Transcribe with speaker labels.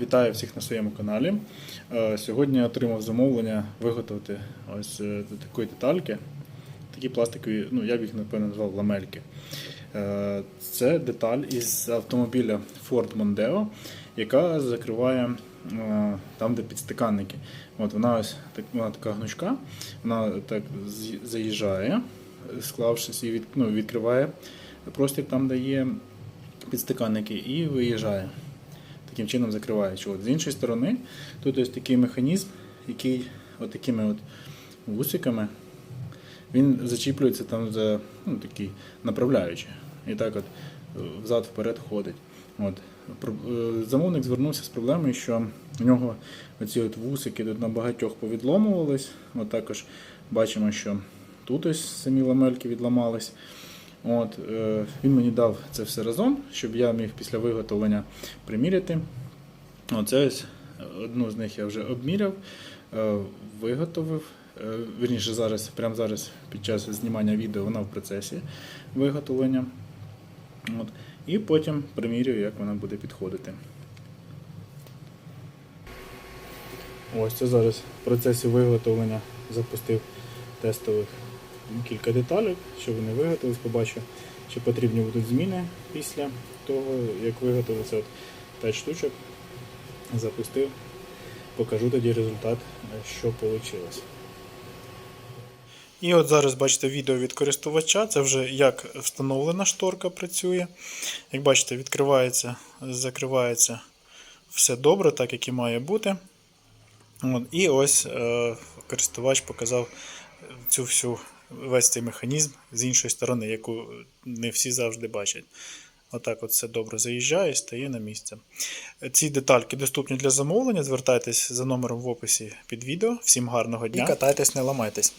Speaker 1: Вітаю всіх на своєму каналі. Е, Сьогодні я отримав замовлення виготовити ось е, такої детальки. Такі пластикові, ну я б їх напевно назвав ламельки. Е, Це деталь із автомобіля Ford Mondeo, яка закриває там, де підстаканники. От вона ось так, вона така гнучка, вона так заїжджає, склавшись і від, ну, відкриває простір там, де є підстаканники, і виїжджає. Таким чином закриваючи. От, з іншої сторони, тут ось такий механізм, який от такими от вусиками він зачіплюється там за ну, такий направляючий. І так от е, взад-вперед ходить. От. Е, Замовник звернувся з проблемою, що в нього оці от вусики тут на багатьох повідломувались. От також бачимо, що тут ось самі ламельки відламались. От, е, він мені дав це все разом, щоб я міг після виготовлення приміряти. Оце одну з них я вже обміряв, е, виготовив. Е, Вірніше, зараз, прямо зараз під час знімання відео вона в процесі виготовлення. От. І потім примірюю, як вона буде підходити. Ось це зараз в процесі виготовлення запустив тестових кілька деталей, щоб вони виготовились, побачу, чи потрібні будуть зміни після того, як виготовиться от 5 штучок. Запустив, покажу тоді результат, що вийшло. І от зараз бачите відео від користувача. Це вже як встановлена шторка працює. Як бачите, відкривається, закривається все добре, так як і має бути. От, і ось е, користувач показав цю всю весь цей механізм з іншої сторони, яку не всі завжди бачать. Отак от все добре заїжджає і стає на місце. Ці детальки доступні для замовлення. Звертайтесь за номером в описі під відео. Всім гарного дня і катайтесь, не ламайтесь.